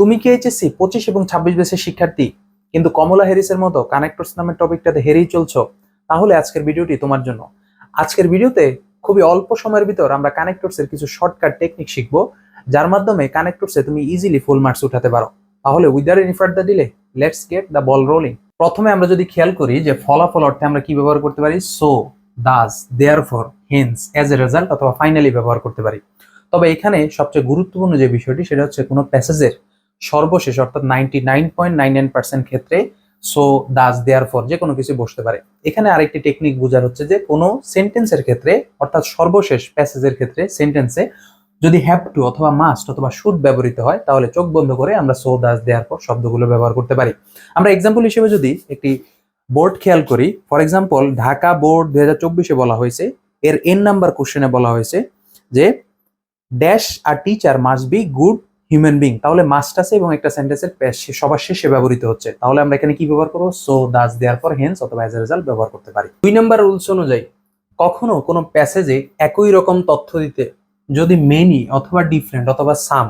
তুমি কি এইচএসসি পঁচিশ এবং ছাব্বিশ বেসের শিক্ষার্থী? কিন্তু কমলা হ্যারিসের মতো কানেক্টরস নামের টপিকটাতে হেরেই চলছো, তাহলে আজকের ভিডিওটি তোমার জন্য। আজকের ভিডিওতে খুবই অল্প সময়ের ভিতর আমরা কানেক্টরস এর কিছু শর্টকাট টেকনিক শিখব, যার মাধ্যমে কানেক্টরসে তুমি ইজিলি ফুল মার্কস উঠাতে পারো। তাহলে উইদার এনি ফার্দার দিলে let's get the ball rolling প্রথমে আমরা যদি খেয়াল করি যে ফলাফল অর্থে আমরা কি ব্যবহার করতে পারি so thus therefore hence as a result অথবা ফাইনালি ব্যবহার করতে পারি। তবে এখানে সবচেয়ে গুরুত্বপূর্ণ যে বিষয়টি, সেটা হচ্ছে কোনো প্যাসেজের সর্বশেষ, অর্থাৎ ninety nine point nine nine percent ক্ষেত্রে সো দাস দেয়ার ফর যে কোনো কিছু বসতে পারে। এখানে আরেকটি টেকনিক বোঝার হচ্ছে যে কোনো সেন্টেন্সের ক্ষেত্রে, অর্থাৎ সর্বশেষ প্যাসেজের ক্ষেত্রে সেন্টেন্সে যদি হ্যাভ টু অথবা মাস্ট অথবা শুড ব্যবহৃত হয়, তাহলে চোখ বন্ধ করে আমরা সো দাস দেয়ার পর শব্দগুলো ব্যবহার করতে পারি। আমরা এক্সাম্পল হিসেবে যদি একটি বোর্ড খেয়াল করি ফর এক্সাম্পল ঢাকা বোর্ড দু হাজার চব্বিশে বলা হয়েছে, এর এন নাম্বার কোশ্চেনে বলা হয়েছে যে dash our teacher must be good human being তাহলে মাস্ট আছে এবং একটা সেন্টেন্সের সবার শেষে ব্যবহৃত হচ্ছে। তাহলে আমরা এখানে কি ব্যবহার করব? সো দাস দেয়ার পর হেন্স অথবা এজ এ রেজাল্ট ব্যবহার করতে পারি। দুই নাম্বার রুলস অনুযায়ী, কখনো কোনো প্যাসেজে একই রকম তথ্য দিতে যদি মেনি অথবা ডিফারেন্ট অথবা সাম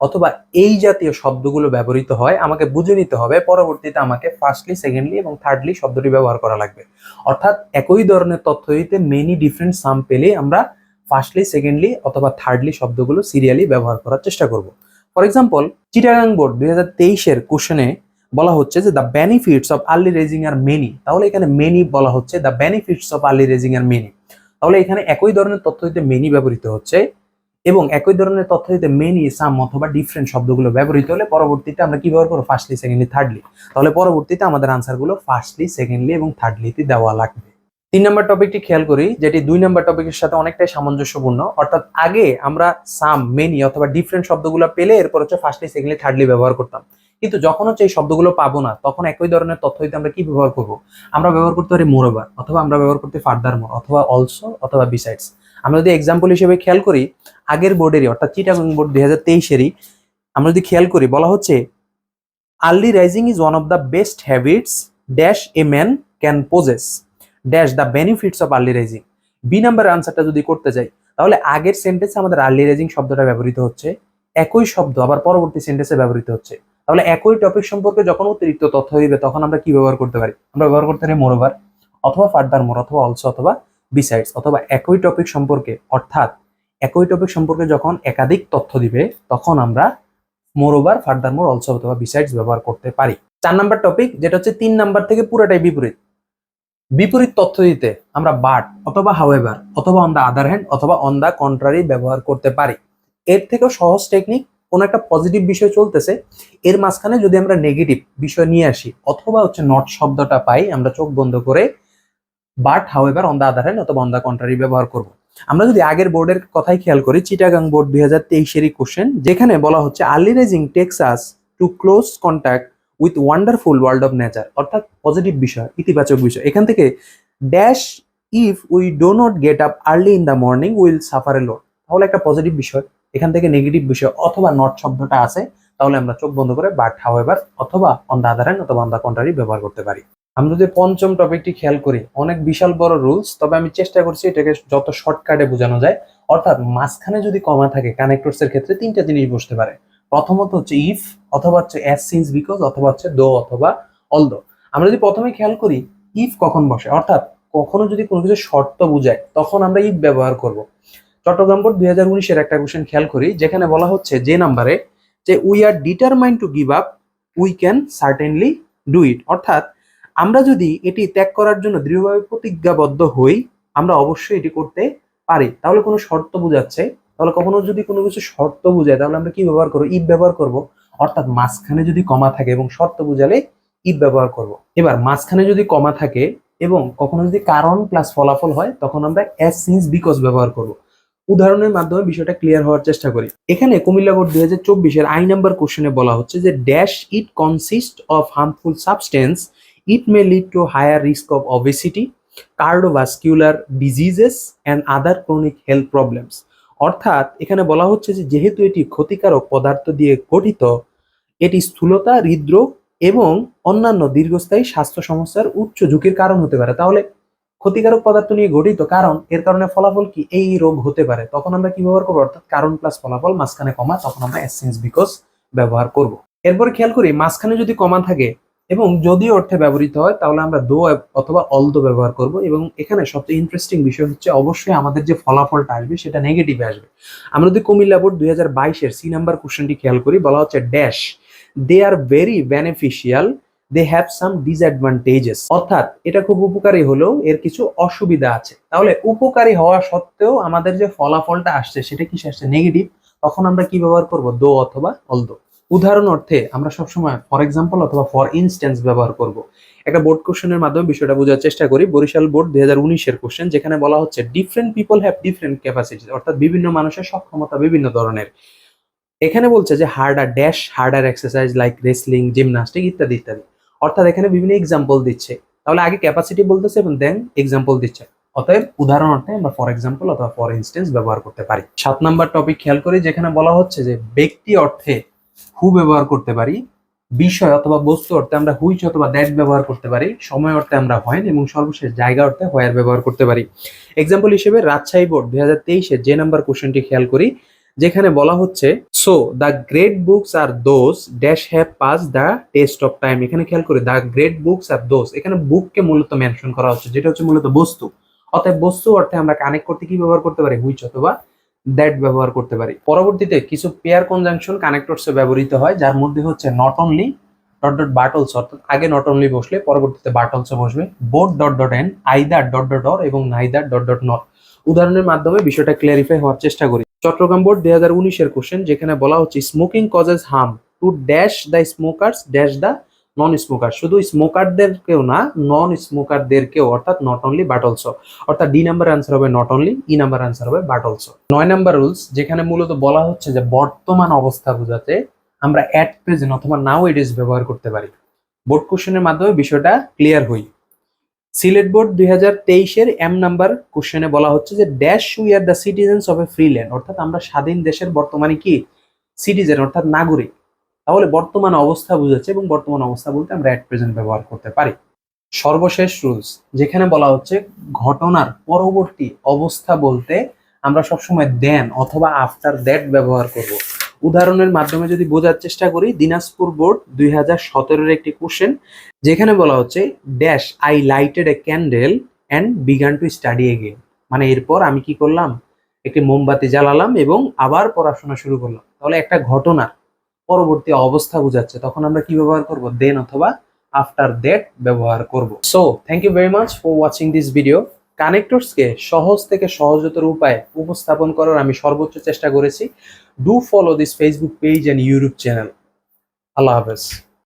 অথবা এই জাতীয় শব্দগুলো ব্যবহৃত হয়, আমাকে বুঝে নিতে হবে, পরবর্তীতে আমাকে ফার্স্টলি সেকেন্ডলি এবং থার্ডলি শব্দটি ব্যবহার করা লাগবে। অর্থাৎ একই ধরনের তথ্য দিতে মেনি ডিফারেন্ট সাম পেলে আমরা ফার্স্টলি সেকেন্ডলি অথবা থার্ডলি শব্দগুলো সিরিয়ালি ব্যবহার করার চেষ্টা করব। ফর এক্সাম্পল চিটাগাং বোর্ড দুই হাজার তেইশের কোশ্চেনে বলা হচ্ছে যে the benefits of early rising are many তাহলে এখানে মেনি বলা হচ্ছে the benefits of early rising are many তাহলে এখানে একই ধরনের তথ্য দিতে মেনি ব্যবহৃত হচ্ছে এবং একই ধরনের তথ্য দিতে মেনি সাম অথবা ডিফারেন্ট শব্দগুলো ব্যবহৃত হলে পরবর্তীতে আমরা কি ব্যবহার করব? ফার্স্টলি সেকেন্ডলি থার্ডলি তাহলে পরবর্তীতে আমাদের আনসারগুলো ফার্স্টলি সেকেন্ডলি এবং থার্ডলিতে দেওয়া লাগবে। তিন নম্বর টপিকটি খেয়াল করি, যেটি দুই নম্বর টপিকের সাথে অনেকটাই সামঞ্জস্যপূর্ণ, অর্থাৎ আগে আমরা সাম মেনি অথবা ডিফারেন্ট শব্দগুলো পেলে এরপর হচ্ছে ফার্স্টলি সেকেন্ডলি থার্ডলি ব্যবহার করতাম। কিন্তু যখন হচ্ছে এই শব্দগুলো পাবো না, তখন একই ধরনের তথ্য দিতে আমরা কি ব্যবহার করব? আমরা ব্যবহার করতে পারি মোরোবার অথবা আমরা ব্যবহার করতে ফার্দার মোর অথবা অলসো অথবা বিসাইডস আমরা যদি এক্সাম্পল হিসেবে খেয়াল করি, আগের বোর্ডেরই অর্থাৎ চিটাগং বোর্ড দুই হাজার তেইশেরই, আমরা যদি খেয়াল করি, বলা হচ্ছে early rising is one of the best habits dash a man can possess dash the benefits of early rising B number আনসারটা যদি করতে যাই, তাহলে আগের সেন্টেন্সে আমাদের আর্লি রাইজিং শব্দটা ব্যবহৃত হচ্ছে, একই শব্দ আবার পরবর্তী সেন্টেন্সে ব্যবহৃত হচ্ছে। তাহলে একই টপিক সম্পর্কে যখন অতিরিক্ত তথ্য দিবে তখন আমরা কি ব্যবহার করতে পারি? আমরা ব্যবহার করতে পারি মোরোভার অথবা ফার্দার মোর অথবা অলসো অথবা বিসাইডস অথবা একই টপিক সম্পর্কে, অর্থাৎ একই টপিক সম্পর্কে যখন একাধিক তথ্য দিবে, তখন আমরা মোরোভার ফার্দার মোর অলসো অথবা বিসাইডস ব্যবহার করতে পারি। চার নাম্বার টপিক যেটা হচ্ছে তিন নাম্বার থেকে পুরোটাই বিপরীত। বিপরীত তথ্য দিতে আমরা বাট অথবা হাওয়েভার অথবা অন দ্য আদার হ্যান্ড অথবা অন দ্য কন্ট্রারি ব্যবহার করতে পারি। এর থেকেও সহজ টেকনিক কোনো একটা পজিটিভ বিষয় চলতেছে, এর মাঝখানে যদি আমরা নেগেটিভ বিষয় নিয়ে আসি অথবা হচ্ছে নট শব্দটা পাই, আমরা চোখ বন্ধ করে but however on the other hand অথবা অন দা কন্ট্রারি ব্যবহার করব। আমরা যদি আগের বোর্ডের কথাই খেয়াল করি চিটাগাং বোর্ড দুই হাজার তেইশেরই কোশ্চেন যেখানে বলা হচ্ছে early rising takes us to close contact with wonderful world of nature, অর্থাৎ পজিটিভ বিষয়, ইতিবাচক বিষয়। এখান থেকে dash if we do not get up early in the morning, will suffer a lot. তাহলে একটা পজিটিভ বিষয়, এখান থেকে নেগেটিভ বিষয় অথবা নট শব্দটা আছে, তাহলে আমরা চোখ বন্ধ করে বাট হাওয়েভার অথবা অন দা আদার অথবা অন দা কন্ট্রারি ব্যবহার করতে পারি। আমরা যদি পঞ্চম টপিকটি খেয়াল করি, অনেক বিশাল বড় রুলস তবে আমি চেষ্টা করছি এটাকে যত শর্টকাটে বোঝানো যায়, অর্থাৎ মাঝখানে যদি কমা থাকে কানেক্টরস এর ক্ষেত্রে তিনটা জিনিস বসতে পারে। প্রথমত হচ্ছে ইফ অথবা হচ্ছে অ্যাজ সিন্স বিকজ অথবা হচ্ছে দো অথবা অল দো আমরা যদি প্রথমে খেয়াল করি ইফ কখন বসে? অর্থাৎ কখনো যদি কোনো কিছু শর্ত বুঝায়, তখন আমরা ইফ ব্যবহার করব। চট্টগ্রাম বোর্ড দুই হাজার উনিশের একটা কোশ্চেন খেয়াল করি, যেখানে বলা হচ্ছে যে নাম্বারে যে we are determine to give up we can certainly do it অর্থাৎ আমরা যদি এটি ত্যাগ করার জন্য দৃঢ়ভাবে প্রতিজ্ঞাবদ্ধ হই, আমরা অবশ্যই এটি করতে পারি। তাহলে কোনো শর্ত বোঝাচ্ছে তাহলে কখনো যদি কোনো কিছু শর্ত বোঝায়, তাহলে আমরা কি ব্যবহার করব? ইফ ব্যবহার করব। অর্থাৎ মাঝখানে যদি কমা থাকে এবং শর্ত বোঝালে ইফ ব্যবহার করব। এবার মাঝখানে যদি কমা থাকে এবং কখনো যদি কারণ প্লাস ফলাফল হয়, তখন আমরা অ্যাজ সিন্স বিকজ ব্যবহার করব। উদাহরণের মাধ্যমে বিষয়টা ক্লিয়ার হওয়ার চেষ্টা করি। এখানে কুমিল্লা বোর্ড দুই হাজার চব্বিশের আই নাম্বার কোশ্চেনে বলা হচ্ছে যে dash it consist of harmful substance it may lead to higher risk of obesity cardiovascular diseases and other chronic health problems অর্থাৎ এখানে বলা হচ্ছে যে যেহেতু এটি ক্ষতিকারক পদার্থ দিয়ে গঠিত, এটি স্থূলতা, হৃদরোগ এবং অন্যান্য দীর্ঘস্থায়ী স্বাস্থ্য সমস্যার উচ্চ ঝুঁকির কারণ হতে পারে। তাহলে ক্ষতিকারক পদার্থ নিয়ে গঠিত কারণ, এর কারণে ফলাফল কি? এই রোগ হতে পারে। তখন আমরা কি ব্যবহার করব? অর্থাৎ কারণ প্লাস ফলাফল মাঝখানে কমা, তখন আমরা এসেন্স বিকজ ব্যবহার করব। এরপরে খেয়াল করি, মাঝখানে যদি কমা থাকে এবং যদি অর্থে ব্যবহৃত হয়, তাহলে আমরা দো অথবা অলদো ব্যবহার করব এবং এখানে সবচেয়ে ইন্টারেস্টিং বিষয় হচ্ছে অবশ্যই আমাদের যে ফলাফলটা আসবে, সেটা নেগেটিভে আসবে। আমরা যদি কুমিল্লা বোর্ড দুই হাজার বাইশের সি নাম্বার কোশ্চেনটি খেয়াল করি, বলা হচ্ছে dash they are very beneficial they have some disadvantages অর্থাৎ এটা খুব উপকারী হলেও এর কিছু অসুবিধা আছে। তাহলে উপকারী হওয়া সত্ত্বেও আমাদের যে ফলাফলটা আসছে, সেটা কি আসছে নেগেটিভ তখন আমরা কি ব্যবহার করব? দো অথবা অলদো। উদাহরণ অর্থে আমরা সবসময় ফর এক্সাম্পল অথবা ফর ইনস্ট্যান্স ব্যবহার করব। একটা বোর্ড কোশ্চেনের মাধ্যমে বিষয়টা বোঝার চেষ্টা করি। বরিশাল বোর্ড দুই হাজার উনিশের কোশ্চেন যেখানে বলা হচ্ছে different people have different capacity অর্থাৎ বিভিন্ন মানুষের সক্ষমতা বিভিন্ন ধরনের। এখানে বলছে যে harder dash harder exercise like wrestling gymnastic ইত্যাদি ইত্যাদি। অর্থাৎ এখানে বিভিন্ন এক্সাম্পল দিচ্ছে। তাহলে আগে ক্যাপাসিটি বলতেছে এবং দেন এক্সাম্পল দিচ্ছে। অতএব উদাহরণ অর্থে আমরা ফর এক্সাম্পল অথবা ফর ইনস্টেন্স ব্যবহার করতে পারি। সাত নাম্বার টপিক খেয়াল করি, যেখানে বলা হচ্ছে যে, ব্যক্তি অর্থে হু ব্যবহার করতে পারি, বিষয় অথবা বস্তু অর্থে আমরা হুইচ অথবা দ্যাট ব্যবহার করতে পারি, সময় অর্থে আমরা হয় এবং সর্বশেষ জায়গা অর্থে হোয়ার ব্যবহার করতে পারি। এক্সাম্পল হিসেবে রাজশাহী বোর্ড দুই হাজার তেইশে যে নাম্বার কোশ্চেনটি খেয়াল করি, যেখানে বলা হচ্ছে so the great books are those dash have pass the test of time এখানে খেয়াল করি the great books are those এখানে বুককে মূলত মেনশন করা হচ্ছে, যেটা হচ্ছে মূলত বস্তু। অতএব বস্তু অর্থে আমরা কানেক্ট করতে কি ব্যবহার করতে পারি হুইচ অথবা দ্যাট ব্যবহার করতে পারি। পরবর্তীতে কিছু পেয়ার কনজাংশন কানেক্টরসে ব্যবহৃত হয়, যার মধ্যে হচ্ছে not only dot dot but also অর্থাৎ আগে নট অনলি বসলে পরবর্তীতে বাট অলসো বসবে both dot dot and either dot dot or এবং নাইদার ডট ডট নট উদাহরণের মাধ্যমে বিষয়টা ক্লিয়ারিফাই হওয়ার চেষ্টা করি। চট্টগ্রাম বোর্ড দুই হাজার উনিশের কোশ্চেন যেখানে বলা হচ্ছে smoking causes harm to dash the smokers dash the non smoker শুধু স্মোকারদেরকেও না নন স্মোকারদেরকেও অর্থাৎ নট অনলি বাট অলসো অর্থাৎ ডি নাম্বার আনসার হবে not only E number answer হবে বাট অলসো নয় নাম্বার রুলস যেখানে মূলত বলা হচ্ছে যে বর্তমান অবস্থা বোঝাতে আমরা অ্যাট প্রেজেন্ট অথবা নাও ইট ইজ ব্যবহার করতে পারি। বোর্ড কোশ্চেনের মাধ্যমে বিষয়টা ক্লিয়ার হই। সিলেট বোর্ড দুই হাজার তেইশের এম নাম্বার কোশ্চেনে বলা হচ্ছে যে dash we are the citizens of a free land অর্থাৎ আমরা স্বাধীন দেশের বর্তমানে কি? সিটিজেন অর্থাৎ নাগরিক। তাহলে বর্তমান অবস্থা বুঝাচ্ছে এবং বর্তমান অবস্থা বলতে আমরা অ্যাট প্রেজেন্ট ব্যবহার করতে পারি। সর্বশেষ রুলস যেখানে বলা হচ্ছে ঘটনার পরবর্তী অবস্থা বলতে আমরা সবসময় দেন অথবা আফটার দ্যাট ব্যবহার করব। উদাহরণের মাধ্যমে যদি বোঝার চেষ্টা করি, দিনাজপুর বোর্ড দুই হাজার একটি কোশ্চেন যেখানে বলা হচ্ছে dash I lighted a candle and began to study again মানে এরপর আমি কি করলাম? একটি মোমবাতি জ্বালালাম এবং আবার পড়াশোনা শুরু করলাম। তাহলে একটা ঘটনার পরবর্তী অবস্থা বোঝাচ্ছে, তখন আমরা কি ব্যবহার করব? দেন অথবা আফটার দ্যাট ব্যবহার করব। So thank you very much for watching this video কানেক্টরসকে সহজ থেকে সহজতর উপায়ে উপস্থাপন করার আমি সর্বোচ্চ চেষ্টা করেছি। Do follow this Facebook page and YouTube channel আল্লাহ হাফেজ।